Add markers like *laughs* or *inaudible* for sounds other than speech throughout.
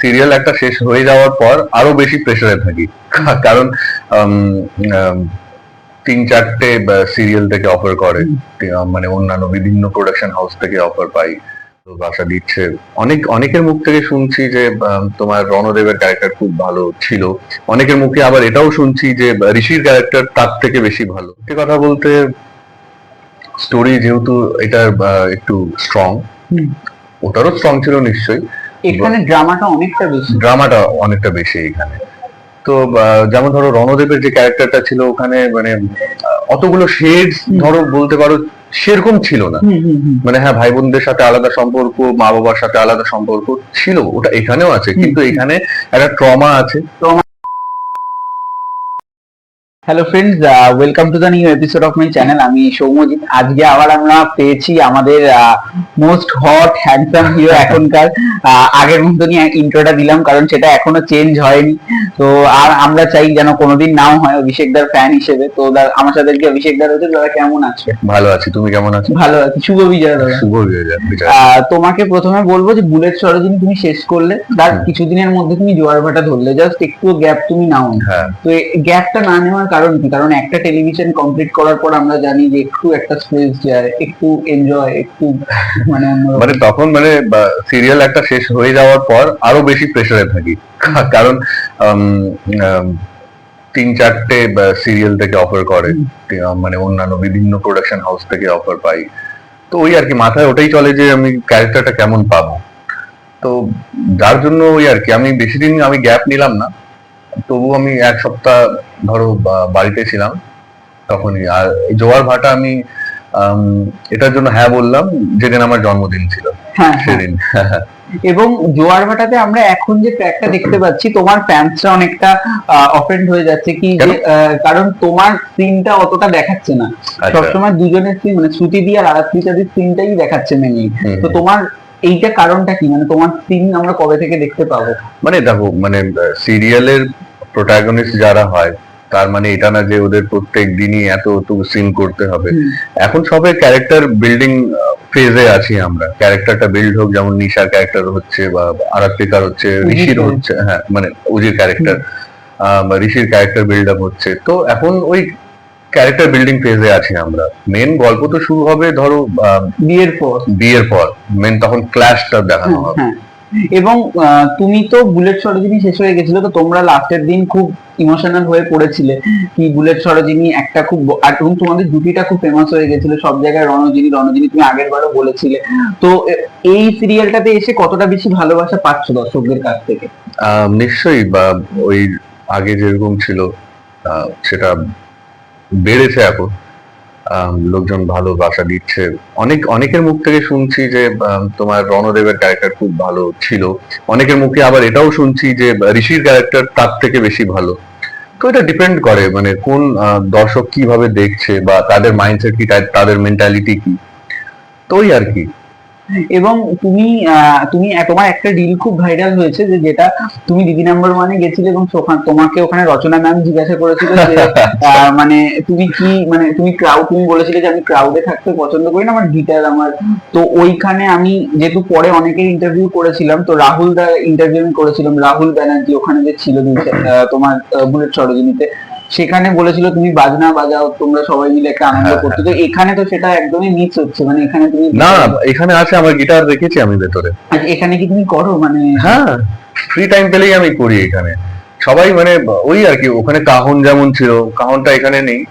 Serial একটা শেষ হয়ে যাওয়ার পর আরও বেশি প্রেসারে থাকি। কারণ তিন চারটে সিরিয়াল থেকে অফার করে। মানে অন্যান্য বিভিন্ন প্রোডাকশন হাউস থেকে অফার পাই। তো বাসা দিচ্ছে অনেক অনেকের মুখ থেকে শুনছি যে তোমার রণদেবের ক্যারেক্টার খুব ভালো ছিল। অনেকের মুখে আবার এটাও শুনছি যে ঋষির ক্যারেক্টার তার থেকে বেশি ভালো। সত্যি কথা বলতে স্টোরি যেহেতু এটার একটু স্ট্রং ওটারও স্ট্রং ছিল নিশ্চয়ই। এখানে ড্রামাটা অনেকটা বেশি। ড্রামাটা অনেকটা বেশি এখানে। তো যেমন ধরো রণদেবের যে ক্যারেক্টারটা ছিল ওখানে মানে অতগুলো শেডস ধরো বলতে পারো সেরকম ছিল না। মানে হ্যাঁ ভাই বোনদের সাথে আলাদা সম্পর্ক মা বাবার সাথে আলাদা সম্পর্ক ছিল ওটা এখানেও আছে। কিন্তু এখানে একটা ট্রমা আছে। Hello friends welcome to the new episode of my channel আমি সৌম্যজিৎ। আজকে আবার আমরা পেয়েছি আমাদের মোস্ট হট হ্যান্ডসাম হিরো এখনকার। আহ, আগের মতনই ইন্ট্রোটা দিলাম কারণ সেটা এখনও চেঞ্জ হয়নি। তো আর আমরা চাই যেন কোনোদিন নাও হয় অভিষেক দার ফ্যান হিসেবে। তো আমার সাথে কি অভিষেক দার হচ্ছে দাদা কেমন আছে? ভালো আছি। তুমি কেমন আছো? ভালো আছে। শুভ বিজয় দাদা। শুভ বিজয়। তোমাকে প্রথমে বলব যে বুলেট সরোজিনী তুমি শেষ করলে। তার কিছুদিনের মধ্যে তুমি জোয়ার ভাটা ধরলে। জাস্ট একটু গ্যাপ তুমি নাও হ্যাঁ। তো গ্যাপটা না নেওয়ার কারণ কি কারণ একটা টেলিভিশন কমপ্লিট করার পর আমরা জানি যে একটু একটা স্পেস যায় একটু এনজয় একটু মানে মানে তখন মানে সিরিয়াল একটা শেষ হয়ে যাওয়ার পর আরও বেশি প্রেসারে থাকি। কারণ তিন চারটে সিরিয়াল থেকে অফার করে। মানে অন্যান্য বিভিন্ন প্রোডাকশন হাউস থেকে অফার পাই। তো ওই আর কি মাথায় ওটাই চলে যে আমি ক্যারেক্টারটা কেমন পাবো। তো যার জন্য ওই আর কি আমি বেশি দিন আমি গ্যাপ নিলাম না। তবু আমি এক সপ্তাহ ধরো বাড়িতে ছিলাম তখনই। আর জোয়ার ভাটা আমি এটার জন্য হ্যাঁ বললাম যেদিন আমার জন্মদিন ছিল হ্যাঁ হ্যাঁ। সেদিন। এবং জোয়ার ভাটাতে আমরা এখন যে ট্র্যাকটা দেখতে পাচ্ছি তোমার ফ্যান্সরা অনেকটা অফেন্ড হয়ে যাচ্ছে কি কারণ তোমার সিনটা অতটা দেখাচ্ছে না। আচ্ছা। সবসময় দুজনের সিন মানে শ্রুতি দিয়ে আর আরাত্রিকাদের সিনটাই দেখাচ্ছে মেনলি হুম, তো তোমার এইটা কারণটা কি? মানে তোমার সিন আমরা কবে থেকে দেখতে পাবো? মানে দেখো মানে সিরিয়ালের প্রোটাগনিস্ট যারা হয় তার মানে এটা না যে ওদের প্রত্যেক দিনই এত সিন করতে হবে। এখন সবে ক্যারেক্টার বিল্ডিং ফেজে আছি আমরা। ক্যারেক্টারটা বিল্ড হোক যেমন নিশার ক্যারেক্টার হচ্ছে বা আরাত্রিকার হচ্ছে ঋষির হচ্ছে হ্যাঁ মানে উজির ক্যারেক্টার ঋষির ক্যারেক্টার বিল্ড আপ হচ্ছে। তো এখন ওই ক্যারেক্টার বিল্ডিং ফেজে আছি আমরা। মেন গল্প তো শুরু হবে ধরো বিয়ের পর। বিয়ের পর। মেন তখন ক্ল্যাশটা দেখানো হবে। হ্যাঁ। এবং তুমি তো বুলেট সরোজিনী শেষ হয়ে গেছিল তো তোমরা লাস্টের দিন খুব ইমোশনাল হয়ে পড়েছিলে। কি বুলেট সরোজিনী একটা খুব আর এবং তোমাদের জুটিটা খুব ফেমাস হয়ে গেছিল। সব জায়গায় রণজিনী রণজিনী তুমি আগের বারও বলেছিলে। তো এই সিরিয়ালটাতে এসে কতটা বেশি ভালোবাসা পাচ্ছ দর্শকদের কাছ থেকে? নিশ্চয়ই বা ওই আগে যেরকম ছিল সেটা বেড়েছে এখন। লোকজন ভালো বাসা দিচ্ছে। অনেক, অনেকের মুখ থেকে শুনছি যে তোমার রণদেবের ক্যারেক্টার খুব ভালো ছিল। অনেকের মুখে আবার এটাও শুনছি যে, ঋষির ক্যারেক্টার তার থেকে বেশি ভালো। তো এটা ডিপেন্ড করে মানে কোন দর্শক কীভাবে দেখছে বা তাদের মাইন্ডসেট কি তাদের মেন্টালিটি কি? তো ওই আর কি। এবং তুমি তুমি তোমার একটা রিল খুব ভাইরাল হয়েছে যে যেটা তুমি দিদি নাম্বার ওয়ানে গেছিলে এবং তোমাকে ওখানে রচনা ম্যাম জিজ্ঞাসা করেছিল যে *laughs* মানে তুমি কি মানে তুমি ক্রাউড তুমি বলেছিলে যে আমি ক্রাউডে থাকতে পছন্দ করি না আমার গিটার আমার। তো ওইখানে আমি যেহেতু পরে অনেকের ইন্টারভিউ করেছিলাম তো রাহুল দা ইন্টারভিউ আমি করেছিলাম। রাহুল ব্যানার্জি ওখানে যে ছিল তোমার বুলেট সরোজিনীতে। সেখানে বলেছিল তুমি বাজনা বাজাও তোমরা সবাই মিলে একটা আনন্দ হ্যাঁ, করতে। তো এখানে তো সেটা একদমই মিস হচ্ছে মানে এখানে তুমি না এখানে আছে আমার গিটার রেখেছি আমি ভেতরে। আচ্ছা, এখানে কি তুমি করো মানে? হ্যাঁ ফ্রি টাইম পেলেই আমি করি এখানে। সবাই মানে ওই আর কি ওখানে কাহন যেমন ছিল কাহনটা এখানে নেই।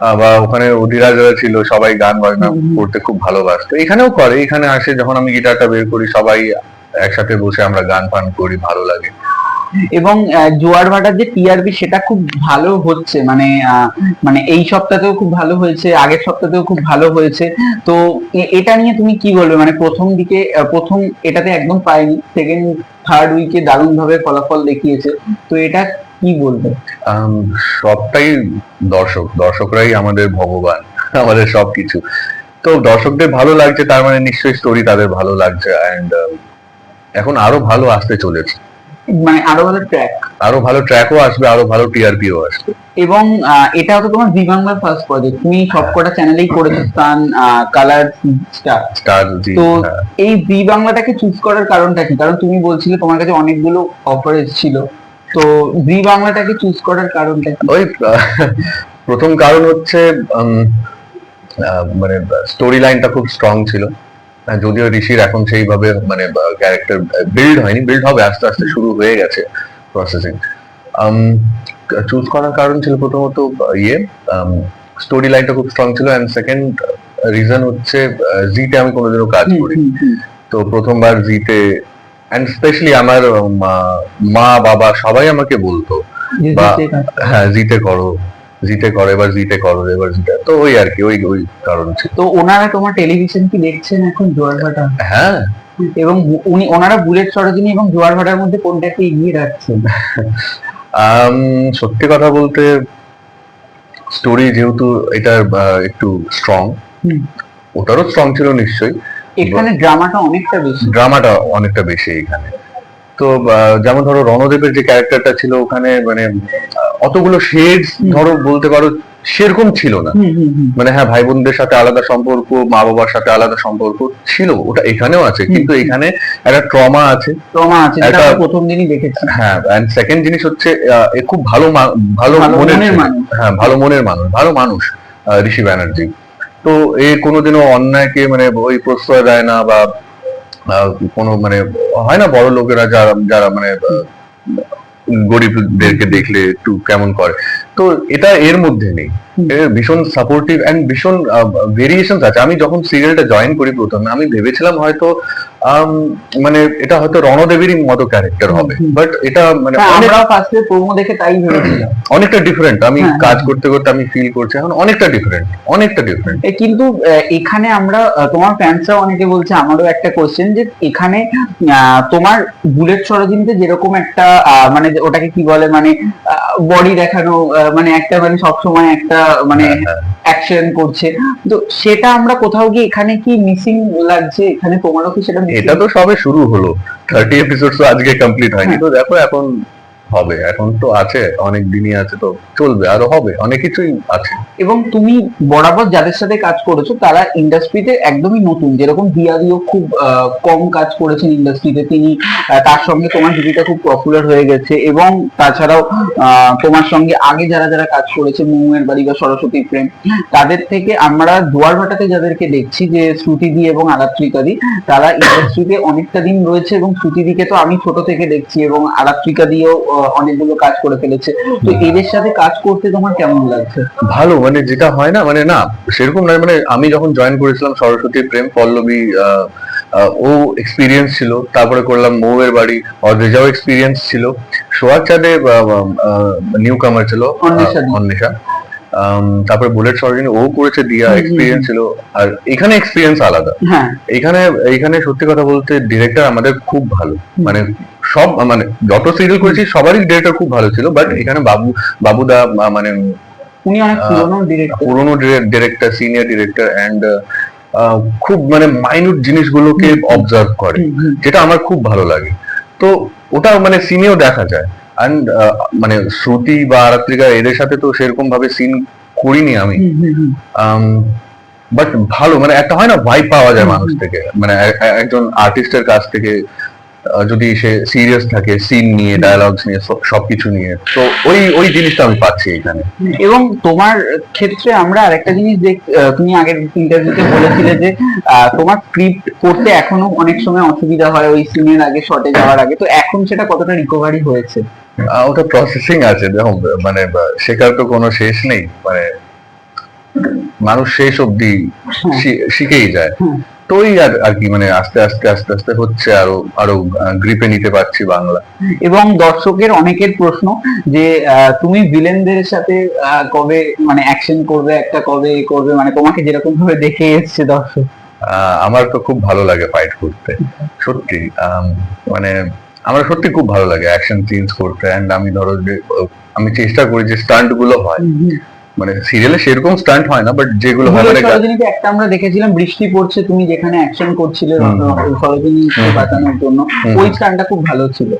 বা ওখানে অধিরাজ ছিল সবাই গান বাজনা। করতে খুব ভালোবাসতো। এখানেও করে এখানে আসে যখন আমি গিটারটা বের করি সবাই একসাথে বসে আমরা গান ফান করি ভালো লাগে। এবং জোয়ার ভাটার যে টিআরপি সেটা খুব ভালো হচ্ছে। মানে মানে এই সপ্তাহতেও খুব ভালো হয়েছে, আগের সপ্তাহতেও খুব ভালো হয়েছে। তো এটা নিয়ে তুমি কি বলবে? মানে প্রথম দিকে প্রথম এটাতে একদম পাইনি সেকেন্ড থার্ড উইকে দারুণ ভাবে ফলাফল দেখিয়েছে। তো এটা কি বলবে? সবটাই দর্শক, দর্শকরাই আমাদের ভগবান, আমাদের সবকিছু। তো দর্শকদের ভালো লাগছে, তার মানে নিশ্চয়ই স্টোরি তাদের ভালো লাগছে এখন আরও ভালো আসতে চলেছে। মানে আরও ভালো ট্র্যাক আরও ভালো ট্র্যাকও আসবে আরও ভালো টিআরপিও আসবে। এবং এটা তো তোমার জি বাংলার ফার্স্ট প্রজেক্ট তুমি সবকটা চ্যানেলেই করেছ স্টান কালার স্টার স্টার তো হ্যাঁ। এই জি বাংলাটাকে চুজ করার কারণটা কি? কারণ তুমি বলছিলে তোমার কাছে অনেকগুলো অফার এসেছিল। তো জি বাংলাটাকে চুজ করার কারণটা কি? ওই প্রথম কারণ হচ্ছে মানে স্টোরি লাইনটা খুব স্ট্রং ছিল। যদিও ঋষির এখন সেইভাবে মানে ক্যারেক্টার বিল্ড হয়নি বিল্ড হবে আস্তে আস্তে শুরু হয়ে গেছে প্রসেসিং চুজ করার কারণ ছিল প্রথমত ইয়ে স্টোরি লাইনটা খুব স্ট্রং ছিল অ্যান্ড সেকেন্ড রিজন হচ্ছে জিতে আমি কোনোদিনও কাজ করি। তো প্রথমবার জিতে অ্যান্ড স্পেশালি আমার মা- মা বাবা সবাই আমাকে বলতো বা- হ্যাঁ জিতে করো। জিতে করো এবার জিতে করো এবার জিতে তো ওই আর কি ওই ওই কারণ ছিল। তো ওনারা তোমার টেলিভিশন কি দেখছেন এখন জোয়ার ভাটা? হ্যাঁ। এবং উনি ওনারা বুলেট সরোজিনী এবং জোয়ার ভাটার মধ্যে কোনটাকে এগিয়ে রাখছেন? আম, সত্যি কথা বলতে স্টোরি যেহেতু এটা একটু স্ট্রং ওটারও স্ট্রং ছিল নিশ্চয়ই। এখানে ড্রামাটা অনেকটা বেশি। ড্রামাটা অনেকটা বেশি এখানে। তো যেমন ধরো রণদেবের যে ক্যারেক্টারটা ছিল ওখানে মানে অতগুলো শেডস ধরো বলতে পারো সেরকম ছিল না। মানে হ্যাঁ ভাই বোনদের সাথে আলাদা সম্পর্ক মা বাবার সাথে আলাদা সম্পর্ক ছিল ওটা এখানেও আছে। কিন্তু এখানে একটা ট্রমা আছে। ট্রমা আছে একটা- প্রথম দিনই দেখেছি। হ্যাঁ এন্ড সেকেন্ড জিনিস হচ্ছে এ খুব ভালো ভালো মনের। হ্যাঁ ভালো মনের মানুষ ভালো মানুষ ঋষি ব্যানার্জি। তো এ কোনোদিনও অন্যায়কে মানে ওই প্রশ্রয় দেয় না বা কোনো মানে হয় না বড় লোকেরা যারা যারা মানে গরিবদেরকে দেখলে একটু কেমন করে? তো এটা এর মধ্যে নেই। ভীষণ সাপোর্টিভ অ্যান্ড ভীষণ ভেরিয়েশন আছে। আমি যখন সিরিয়ালটা জয়েন করি প্রথমে আমি ভেবেছিলাম হয়তো মানে এটা হয়তো রণদেবেরই মতো ক্যারেক্টার হবে। বাট এটা মানে হ্যাঁ, আমরাও ফার্স্টে প্রোমো দেখে তাই ভেবেছিলাম। অনেকটা ডিফারেন্ট আমি হ্যাঁ, কাজ হ্যাঁ। করতে করতে আমি ফিল করছি এখন অনেকটা ডিফারেন্ট অনেকটা ডিফারেন্ট কিন্তু এখানে আমরা তোমার ফ্যান্সরা অনেকে বলছে আমারও একটা কোশ্চেন যে এখানে তোমার বুলেট সরোজিনীতে যেরকম একটা মানে ওটাকে কি বলে মানে বডি দেখানো মানে একটা মানে সবসময় একটা মানে অ্যাকশন করছে। তো সেটা আমরা কোথাও গিয়ে এখানে কি মিসিং লাগছে? এখানে তোমারও কি সেটা? এটা তো সবে শুরু হলো। থার্টি এপিসোড তো আজকে কমপ্লিট হয়নি। হ্যাঁ। তো দেখো এখন হবে এখন তো আছে অনেক দিনই আছে তো চলবে আরও হবে অনেক কিছুই আছে। এবং তুমি বরাবর যাদের সাথে কাজ করেছ তারা ইন্ডাস্ট্রিতে একদমই নতুন। যেরকম দিয়াদিও খুব কম কাজ করেছেন ইন্ডাস্ট্রিতে তিনি তার সঙ্গে তোমার জুটিটা খুব পপুলার হয়ে গেছে এবং তাছাড়াও তোমার সঙ্গে আগে যারা যারা কাজ করেছে মৌয়ের বাড়ি বা সরস্বতী প্রেম তাদের থেকে আমরা দুয়ার ভাটাতে যাদেরকে দেখছি যে শ্রুতিদি এবং আলাত্রিকাদি তারা ইন্ডাস্ট্রিতে অনেকটা দিন রয়েছে এবং শ্রুতিদিকে তো আমি ছোট থেকে দেখছি এবং আহ, অনেকগুলো কাজ করে ফেলেছে। তো এদের সাথে কাজ করতে তোমার কেমন লাগছে? ভালো। মানে যেটা হয় না মানে না সেরকম নয় মানে আমি যখন জয়েন করেছিলাম সরস্বতী প্রেম পল্লবী ও এক্সপিরিয়েন্স ছিল তারপরে করলাম মৌয়ের বাড়ি অদ্রেজাও এক্সপিরিয়েন্স ছিল সোহাগ চাঁদে নিউ কামার ছিল অন্বেষা তারপরে বুলেট সরজিনী ও করেছে দিয়া এক্সপিরিয়েন্স ছিল আর এখানে এক্সপিরিয়েন্স আলাদা। হ্যাঁ। এখানে এখানে সত্যি কথা বলতে ডিরেক্টর আমাদের খুব ভালো মানে সব মানে যত সিরিয়াল করেছি সবারই ডিরেক্টর খুব ভালো ছিল বাট এখানে বাবু বাবুদা মানে উনি অনেক পুরনো ডিরেক্টর পুরোনো ডিরেক্টর সিনিয়র ডিরেক্টর অ্যান্ড খুব মানে মাইনুট জিনিসগুলোকে। অবজার্ভ করে যেটা আমার খুব ভালো লাগে। তো ওটা মানে সিনেও দেখা যায়। অ্যান্ড মানে শ্রুতি বা আরাত্রিকা এদের সাথে তো সেরকম ভাবে সিন করিনি আমি। বাট ভালো মানে একটা হয় না ভাই পাওয়া যায় মানুষ থেকে। মানে একজন আর্টিস্টের কাছ থেকে যদি সে সিরিয়াস থাকে সিন নিয়ে ডায়ালগস নিয়ে সবকিছু নিয়ে। তো ওই ওই জিনিসটা আমি পাচ্ছি এখানে। এবং তোমার ক্ষেত্রে আমরা আরেকটা জিনিস দেখ তুমি আগের ইন্টারভিউতে বলেছিলে যে তোমার স্ক্রিপ্ট করতে এখনও অনেক সময় অসুবিধা হয় ওই সিনের আগে শর্টে যাওয়ার আগে। তো এখন সেটা কতটা রিকভারি হয়েছে? ওটা প্রসেসিং আছে দেখো মানে শেখার তো কোনো শেষ নেই। মানে মানুষ শেষ অবধি শি- শিখেই যায়। হুম। তো ওই আর আর কি মানে আস্তে আস্তে আস্তে আস্তে হচ্ছে আরও আরও গ্রিপে নিতে পারছি বাংলা। এবং দর্শকের অনেকের প্রশ্ন যে তুমি ভিলেনদের সাথে কবে মানে অ্যাকশন করবে একটা কবে করবে মানে তোমাকে যেরকম ভাবে দেখে এসছে দর্শক? আহ, আমার তো খুব ভালো লাগে ফাইট করতে সত্যি। মানে আমার সত্যি খুব ভালো লাগে অ্যাকশন সিনস করতে। এন্ড আমি ধরো যে আমি চেষ্টা করি যে স্টান্টগুলো হয়। মানে সিরিয়ালে সেরকম স্টান্ট হয় না বাট যেগুলো হয় মানে সরোজিনীতে একটা আমরা দেখেছিলাম বৃষ্টি পড়ছে তুমি যেখানে অ্যাকশন করছিলে সরোজিনী বাঁচানোর জন্য ওই স্টান্টটা খুব ভালো ছিল।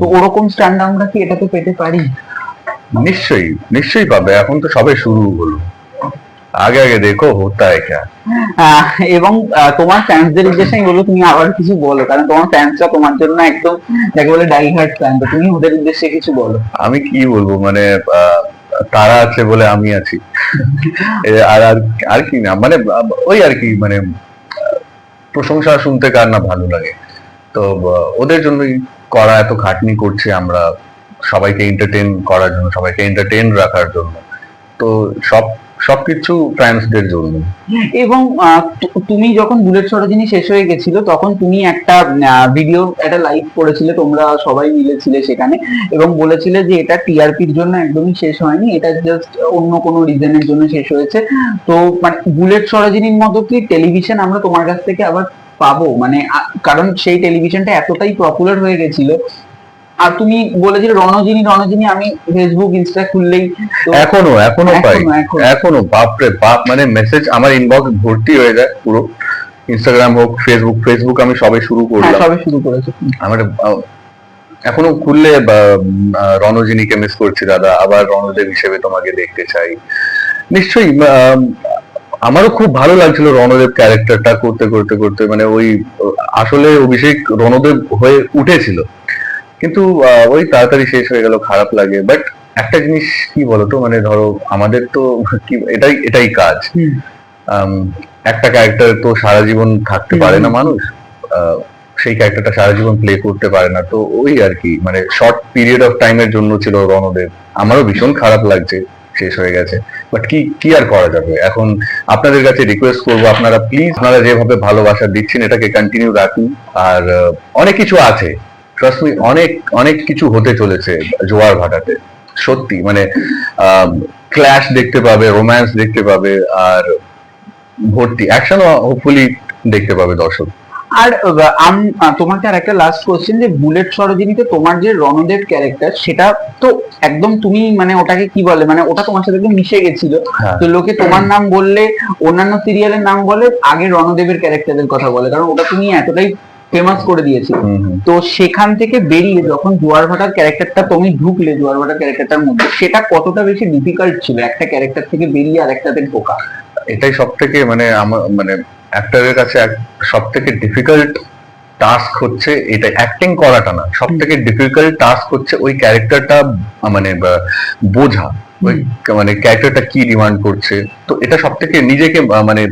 তো ওরকম স্টান্ট আমরা কি এটাতে পেতে পারি? নিশ্চয়ই নিশ্চয়ই পাবে এখন তো সবে শুরু হলো। আগে আগে দেখো হতা এটা। এবং তোমার ফ্যান্সদের উদ্দেশ্যে আমি বলব তুমি আবার কিছু বলো কারণ তোমার ফ্যান্সরা তোমার জন্য একদম যাকে বলে ডাই হার্ট ফ্যান তো তুমি ওদের উদ্দেশ্যে কিছু বলো। আমি কি বলব মানে তারা আছে বলে আমি আছি। আর আর কি না মানে ওই আর কি মানে প্রশংসা শুনতে কার না ভালো লাগে। তো, ওদের জন্যই করা এত খাটনি করছি আমরা, সবাইকে এন্টারটেন করার জন্য, সবাইকে এন্টারটেন রাখার জন্য। তো সব সবকিছু ফ্যান্সদের জন্য। এবং তুমি যখন বুলেট সরোজিনী শেষ হয়ে গেছিল, তখন তুমি একটা ভিডিও একটা লাইভ করেছিলে, তোমরা সবাই মিলেছিলে সেখানে, এবং বলেছিলে যে এটা টিআরপির জন্য একদমই শেষ হয়নি, এটা জাস্ট অন্য কোনো রিজনের জন্য শেষ হয়েছে। তো মানে বুলেট সরোজিনীর মতো কি টেলিভিশন আমরা তোমার কাছ থেকে আবার পাবো? মানে কারণ সেই টেলিভিশনটা এতটাই পপুলার হয়ে গেছিল আর তুমি বলেছিলে রণজিনী রণজিনী আমি ফেসবুক ইনস্টা খুললেই এখনও এখনও পাই। এখনও, বাপরে বাপ মানে মেসেজ আমার ইনবক্স ভর্তি হয়ে যায় পুরো। ইনস্টাগ্রাম হোক ফেসবুক ফেসবুক আমি সবে শুরু হ্যাঁ করলাম। সবে শুরু করেছ। আমার এখনও খুললে রণজিনীকে মিস করছি দাদা। আবার রণদেব হিসেবে তোমাকে দেখতে চাই। নিশ্চয়ই আমারও খুব ভালো লাগছিল রণদেব ক্যারেক্টারটা করতে করতে করতে। মানে ওই আসলে অভিষেক রণদেব হয়ে উঠেছিল। কিন্তু ওই তাড়াতাড়ি শেষ হয়ে গেল খারাপ লাগে। বাট একটা জিনিস কি বলতো মানে ধরো আমাদের তো *laughs* কি এটাই এটাই কাজ। একটা ক্যারেক্টার তো সারা জীবন থাকতে পারে না মানুষ। সেই ক্যারেক্টারটা সারা জীবন প্লে করতে পারে না। তো ওই আর কি মানে শর্ট পিরিয়ড অফ টাইমের জন্য ছিল রণদেব আমারও ভীষণ খারাপ লাগছে শেষ হয়ে গেছে। বাট কি কি আর করা যাবে? এখন আপনাদের কাছে রিকোয়েস্ট করব আপনারা প্লিজ আপনারা যেভাবে ভালোবাসা দিচ্ছেন এটাকে কন্টিনিউ রাখুন। আর অনেক কিছু আছে। ট্রাস্ট মি অনেক অনেক কিছু হতে চলেছে জোয়ার ভাটাতে সত্যি। মানে ক্ল্যাশ দেখতে পাবে রোম্যান্স দেখতে পাবে আর ভর্তি অ্যাকশনও হোপফুলি দেখতে পাবে দর্শক। আর তোমাকে আর একটা লাস্ট কোশ্চেন যে বুলেট সরোজিনীতে তোমার যে রণদেব ক্যারেক্টার সেটা তো একদম তুমি মানে ওটাকে কি বলে মানে ওটা তোমার সাথে একদম মিশে গেছিল। হ্যাঁ। তো লোকে তোমার নাম বললে অন্যান্য সিরিয়ালের নাম বলে আগে রণদেবের ক্যারেক্টারের কথা বলে কারণ ওটা তুমি এতটাই ফেমাস করে দিয়েছিল। তো সেখান থেকে বেরিয়ে যখন জোয়ার ভাটার ক্যারেক্টারটা তুমি ঢুকলে জোয়ার ভাটার ক্যারেক্টারটার মধ্যে সেটা কতটা বেশি ডিফিকাল্ট ছিল? একটা ক্যারেক্টার থেকে বেরিয়ে আর একটাতে ঢোকা। এটাই সব থেকে মানে আমার মানে অ্যাক্টরের কাছে সব থেকে ডিফিকাল্ট টাস্ক হচ্ছে এটা অ্যাক্টিং করাটা না। সব থেকে ডিফিকাল্ট টাস্ক হচ্ছে ওই ক্যারেক্টারটা মানে বোঝা। ওই মানে ক্যারেক্টারটা কি ডিমান্ড করছে। তো এটা সব থেকে নিজেকে মানে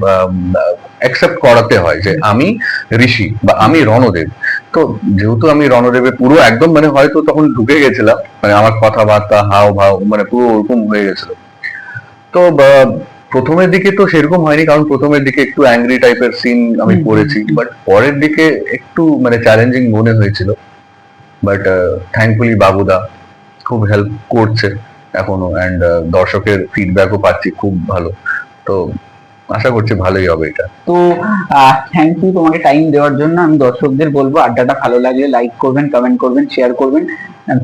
অ্যাকসেপ্ট করাতে হয় যে আমি ঋষি বা আমি রণদেব। তো যেহেতু আমি রণদেবের পুরো একদম মানে হয়তো তখন ঢুকে গেছিলাম মানে আমার কথাবার্তা হাও ভাও মানে পুরো ওরকম হয়ে গেছিল। তো প্রথমের দিকে তো সেরকম হয়নি কারণ প্রথমের দিকে একটু অ্যাংরি টাইপের সিন আমি করেছি বাট পরের দিকে একটু মানে চ্যালেঞ্জিং মনে হয়েছিল। বাট থ্যাঙ্কফুলি বাবুদা খুব হেল্প করছে এখনও অ্যান্ড দর্শকের ফিডব্যাকও পাচ্ছি খুব ভালো। তো আশা করছি ভালোই হবে এটা। তো থ্যাংক ইউ তোমাকে টাইম দেওয়ার জন্য। আমি দর্শকদের বলব আড্ডাটা ভালো লাগলে লাইক করবেন কমেন্ট করবেন শেয়ার করবেন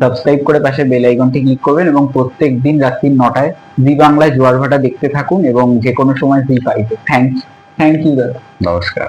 সাবস্ক্রাইব করে পাশে বেল আইকনটি ক্লিক করবেন এবং প্রত্যেক দিন রাত্রি নটায় জি বাংলায় জোয়ার ভাটা দেখতে থাকুন এবং যে কোনো সময় জি ফাইভে থ্যাংক থ্যাংক ইউ দাদা নমস্কার।